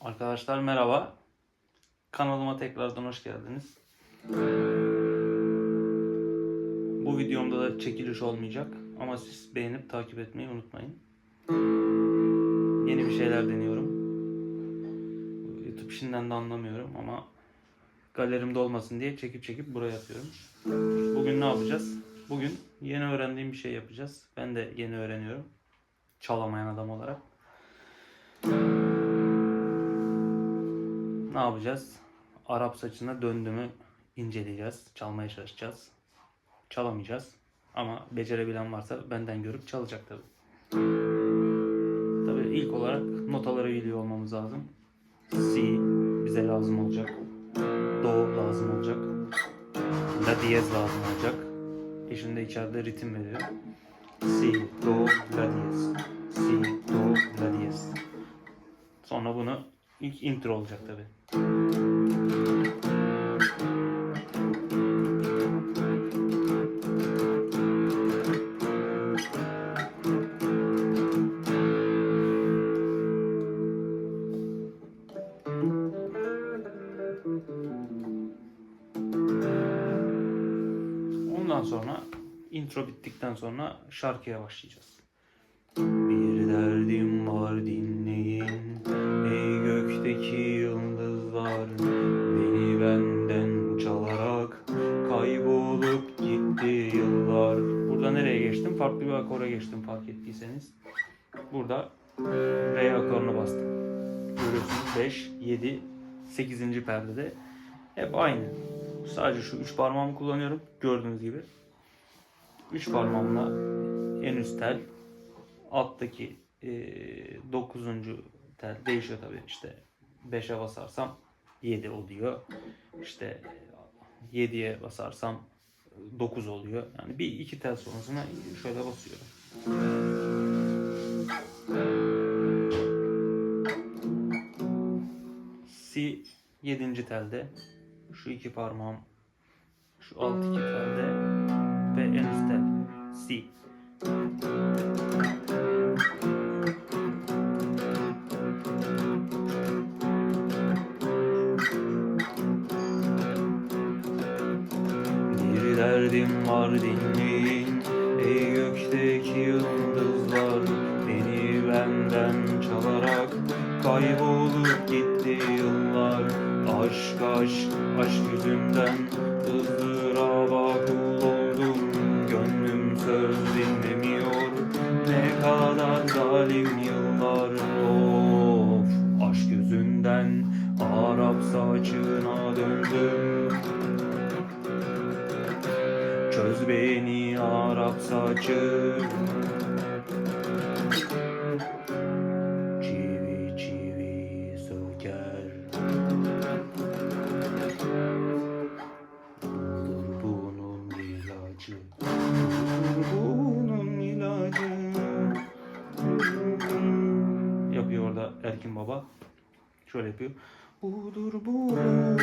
Arkadaşlar merhaba. Kanalıma tekrardan hoş geldiniz. Bu videomda da çekiliş olmayacak ama siz beğenip takip etmeyi unutmayın. Yeni bir şeyler deniyorum. YouTube işinden de anlamıyorum ama galerimde olmasın diye çekip çekip buraya yapıyorum. Bugün ne yapacağız? Bugün yeni öğrendiğim bir şey yapacağız. Ben de yeni öğreniyorum. Çalamayan adam olarak. Ne yapacağız? Arap saçına döndüğümü inceleyeceğiz. Çalmaya çalışacağız. Çalamayacağız. Ama becerebilen varsa benden görüp çalacak tabi. Tabi ilk olarak notaları biliyor olmamız lazım. Si bize lazım olacak. Do lazım olacak. La diyez lazım olacak. E şimdi içeride ritim veriyor. Si, do, la diyez. Si, do, la diyez. Sonra bunu ilk intro olacak tabi. Ondan sonra intro bittikten sonra şarkıya başlayacağız. Bir derdim var dinleyin Ey gökteki yıldızlar Beni benden çalarak Kaybolup gitti yıllar Burada nereye geçtim? Farklı bir akora geçtim fark ettiyseniz. Burada Re akorunu bastım. Görüyorsunuz 5, 7, 8. perdede hep aynı. Sadece şu üç parmağımı kullanıyorum. Gördüğünüz gibi. Üç parmağımla en üst tel, alttaki e, 9. tel değişiyor tabii işte 5'e basarsam 7 oluyor. İşte 7'ye basarsam 9 oluyor. Yani bir iki tel sonrasına şöyle basıyorum. Si 7. telde şu iki parmağım şu alt iki telde ve en üst tel Si. Bir derdim var dinleyin Ey gökteki yıldızlar. Beni benden çalarak Kaybolup gitti Aşk aşk aşk yüzünden ızdıraba kul oldum Gönlüm söz dinlemiyor. Ne kadar zalim yıllar. Of aşk yüzünden Arap saçına döndüm. Çöz beni Arap saçı Yapıyor orada Erkin Baba Şöyle yapıyor. Budur bunun